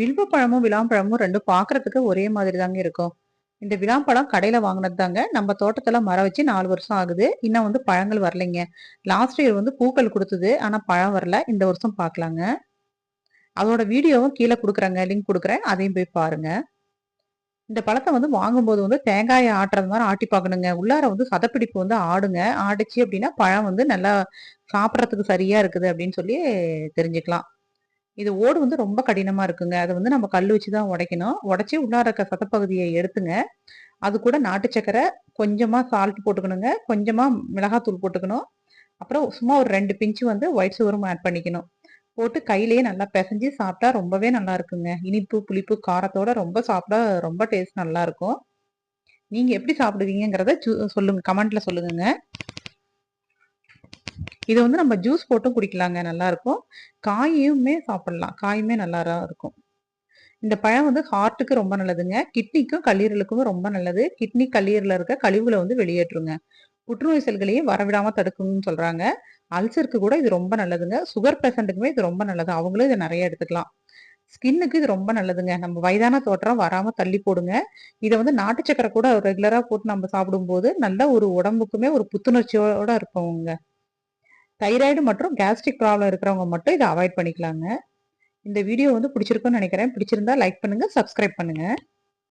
வில்வப்பழமும் விளாம்பழமும் ரெண்டும் பார்க்கறதுக்கு ஒரே மாதிரி தாங்க இருக்கும். இந்த விளாம்பழம் கடையில வாங்கினது தாங்க நம்ம தோட்டத்தில் மரம் வச்சு நாலு வருஷம் ஆகுது. இன்னும் வந்து பழங்கள் வரலைங்க. லாஸ்ட் இயர் வந்து பூக்கள் கொடுத்தது. ஆனா பழம் வரல. இந்த வருஷம் பார்க்கலாங்க அதோட வீடியோவும் கீழே கொடுக்குறேங்க. லிங்க் கொடுக்குறேன். அதையும் போய் பாருங்க. இந்த பழத்தை வந்து வாங்கும்போது வந்து தேங்காயை ஆட்டுறது மாதிரி ஆட்டி பார்க்கணுங்க. உள்ளார வந்து சதப்பிடிப்பு வந்து ஆடுங்க. ஆடிச்சு அப்படின்னா பழம் வந்து நல்லா சாப்பிட்றதுக்கு சரியா இருக்குது அப்படின்னு சொல்லி தெரிஞ்சுக்கலாம். இது ஓடு வந்து ரொம்ப கடினமாக இருக்குங்க. அதை வந்து நம்ம கல் வச்சு தான் உடைக்கணும். உடச்சி உள்ளார இருக்க சதப்பகுதியை எடுத்துங்க. அது கூட நாட்டு சக்கரை கொஞ்சமாக சால்ட் போட்டுக்கணுங்க. கொஞ்சமாக மிளகாத்தூள் போட்டுக்கணும். அப்புறம் சும்மா ஒரு ரெண்டு பிஞ்சு வந்து ஒயிட் சுகரும் ஆட் பண்ணிக்கணும். போட்டு கையிலேயே நல்லா பிசைஞ்சு சாப்பிட்டா ரொம்பவே நல்லா இருக்குங்க. இனிப்பு புளிப்பு காரத்தோட ரொம்ப சாப்பிட்டா ரொம்ப டேஸ்ட் நல்லா இருக்கும். நீங்கள் எப்படி சாப்பிடுவீங்கிறத சொல்லுங்க கமெண்ட்ல சொல்லுங்க இதை வந்து நம்ம ஜூஸ் போட்டும் குடிக்கலாங்க நல்லாயிருக்கும் காயுமே சாப்பிடலாம். காயுமே நல்லா இருக்கும். இந்த பழம் வந்து ஹார்ட்டுக்கு ரொம்ப நல்லதுங்க. கிட்னிக்கும் கல்லீரலுக்கும் ரொம்ப நல்லது. கிட்னி கல்லீரல இருக்க கழிவுகளை வந்து வெளியேற்றுங்க. புற்றுநோய் செல்களையும் வரவிடாமல் தடுக்கும்னு சொல்கிறாங்க அல்சருக்கு கூட இது ரொம்ப நல்லதுங்க. சுகர் பேஷண்ட்டுக்குமே இது ரொம்ப நல்லது. அவங்களும் இதை நிறைய எடுத்துக்கலாம். ஸ்கின்னுக்கு இது ரொம்ப நல்லதுங்க. நம்ம வயதான தோற்றம் வராமல் தள்ளி போடுங்க. இதை வந்து நாட்டு சக்கரை கூட ரெகுலராக போட்டு நம்ம சாப்பிடும்போது நல்ல ஒரு உடம்புக்குமே ஒரு புத்துணர்ச்சியோட இருப்போங்க. தைராய்டு மற்றும் கேஸ்ட்ரிக் ப்ராப்ளம் இருக்கிறவங்க மட்டும் இதை அவாய்ட் பண்ணிக்கலாங்க. இந்த வீடியோ வந்து பிடிச்சிருக்குன்னு நினைக்கிறேன். பிடிச்சிருந்தா லைக் பண்ணுங்கள் சப்ஸ்கிரைப் பண்ணுங்க.